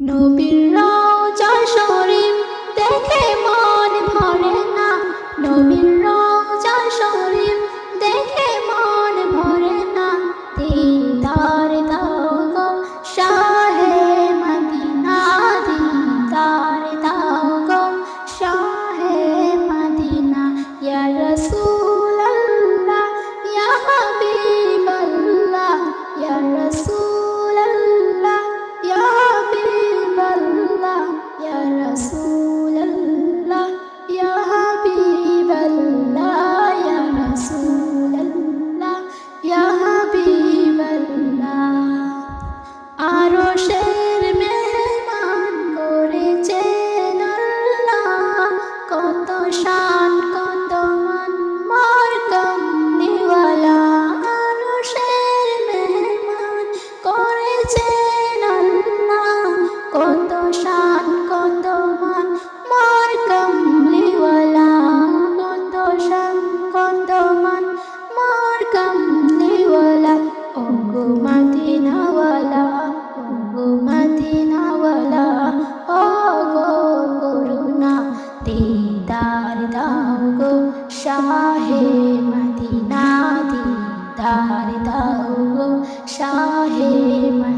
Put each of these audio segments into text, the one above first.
নবীর রওজা শরীফ দেখে মন হাবিবাল্লাহ ইয়া শাহে মদিনা দিদার দাও শাহে মদিনা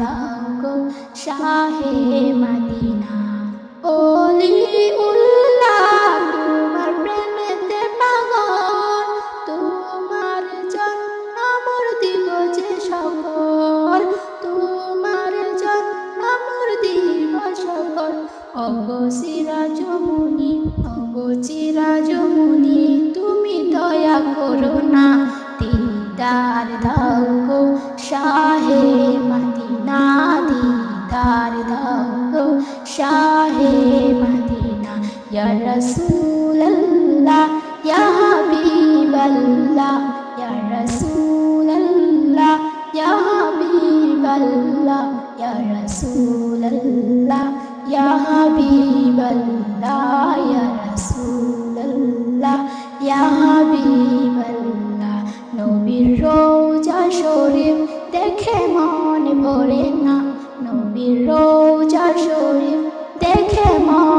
দাও গো শাহে মদিনা। ওলি উল্লাহ তোমার প্রেমেতে পাগল তোমার জন্য দিব যে দিদার দাও শাহে মদিনা ইয়া রাসূলুল্লাহ ইয়া হাবিবাল্লাহ ইয়া রাসূলুল্লাহ ইয়া হাবিবাল্লাহ ইয়া রাসূলুল্লাহ ইয়া হাবিবাল্লাহ ইয়া রাসূলুল্লাহ ইয়া হাবিবাল্লাহ নবীর রোজা শরীফ দেখে মন ভরে না। নবীর রোজা শরীফ দেখে মন